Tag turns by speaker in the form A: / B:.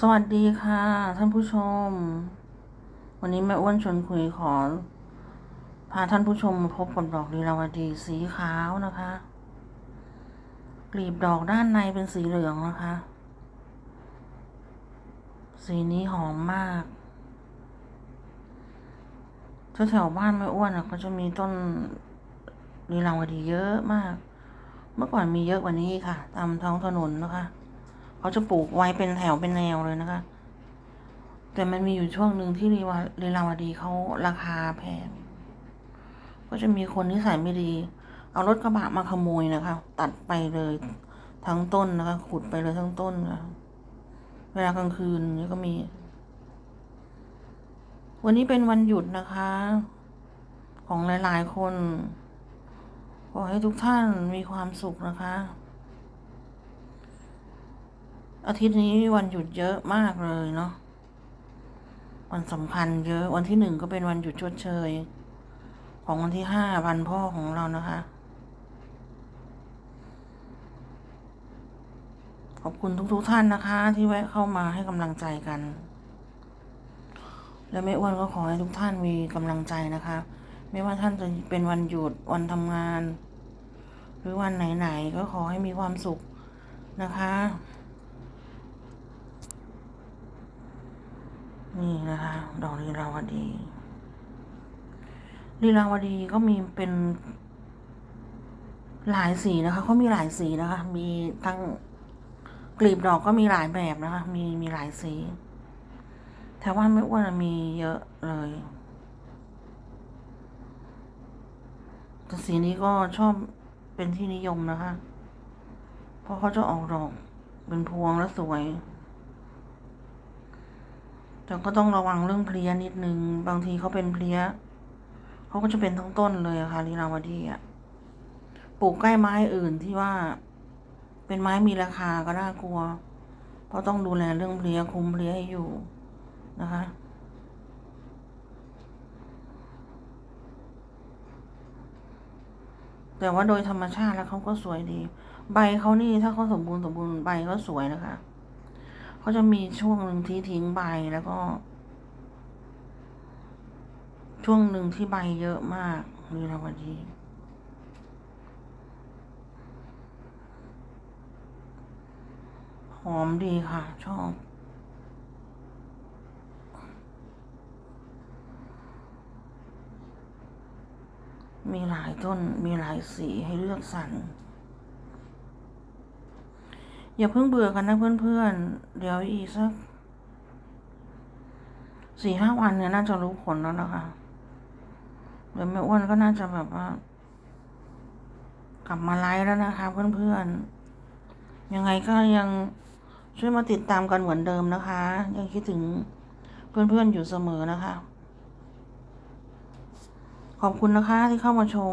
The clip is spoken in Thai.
A: สวัสดีค่ะ ท่านผู้ชม วันนี้แม่อ้วนชวนคุยขอ พาท่านผู้ชมมาพบกับดอกลีลาวดีสีขาวนะคะกลีบดอกด้านในเป็นสีเหลืองนะคะ สีนี้หอมมากแถวๆบ้านแม่อ้วนอะเขาจะมีต้นลีลาวดีเยอะมาก เมื่อก่อนมีเยอะกว่านี้ค่ะ ตามท้องถนนนะคะ เขาจะปลูกไว้เป็นแถวเป็นแนวเลยนะคะ แต่มันมีอยู่ช่วงหนึ่งที่ลีวาลีลาวดีเขาราคาแพง ก็จะมีคนที่ใส่ไม่ดี เอารถกระบะมาขโมยนะคะ ตัดไปเลยทั้งต้นนะคะ ขุดไปเลยทั้งต้นค่ะเวลากลางคืนนี่ก็มี วันนี้เป็นวันหยุดนะคะ ของหลาย ๆ คน ขอให้ทุกท่านมีความสุขนะคะ อาทิตย์นี้วันหยุดเยอะมากเลยเนาะวันสำคัญเยอะวันที่หนึ่งก็เป็นวันหยุดชดเชย ของวันที่ห้าวันพ่อของเรานะคะ ขอบคุณทุกๆทท่านนะคะ ที่แวะเข้ามาให้กำลังใจกัน และแม่อ้วนก็ขอให้ทุกท่านมีกำลังใจนะคะ ไม่ว่าท่านจะเป็นวันหยุดวันทำงาน หรือวันไหนๆก็ขอให้มีความสุขนะคะ นี่นะคะดอกลีลาวดีลีลาวดีก็มีเป็นหลายสีนะคะเขามีหลายสีนะคะ มีทั้งกลีบดอกก็มีหลายแบบนะคะ มีมีหลายสี แต่ว่าไม่อ้วนอะมีเยอะเลยแต่สีนี้ก็ชอบเป็นที่นิยมนะคะ เพราะเขาจะออกดอกเป็นพวงแล้วสวย แต่ก็ต้องระวังเรื่องเพลี้ยนิดนึง บางทีเขาเป็นเพลี้ยเขาก็จะเป็นทั้งต้นเลยอะค่ะลีลาวดีอะปลูกใกล้ไม้อื่นที่ว่า เป็นไม้มีราคาก็น่ากลัว เพราะต้องดูแลเรื่องเพลี้ยคุมเพลี้ยให้อยู่นะคะแต่ว่าโดยธรรมชาติแล้วเขาก็สวยดี ใบเขานี่ถ้าเขาสมบูรณ์สมบูรณ์ใบก็สวยนะคะ เขาจะมีช่วงหนึ่งที่ทิ้งใบแล้วก็ ช่วงหนึ่งที่ใบเยอะมากลีลาวดีหอมดีค่ะ ชอบมีหลายต้น มีหลายสีให้เลือกสรร อย่าเพิ่งเบื่อกันนะเพื่อนๆ เดี๋ยวอีกสักสี่ห้าวันเนี่ยน่าจะรู้ผลแล้วนะคะเดี๋ยวแม่อ้วนก็น่าจะแบบว่า กลับมาไลฟ์แล้วนะคะ เพื่อนๆ ยังไงก็ยังช่วยมาติดตามกันเหมือนเดิมนะคะ ยังคิดถึงเพื่อนๆอยู่เสมอนะคะ ขอบคุณนะคะที่เข้ามาชม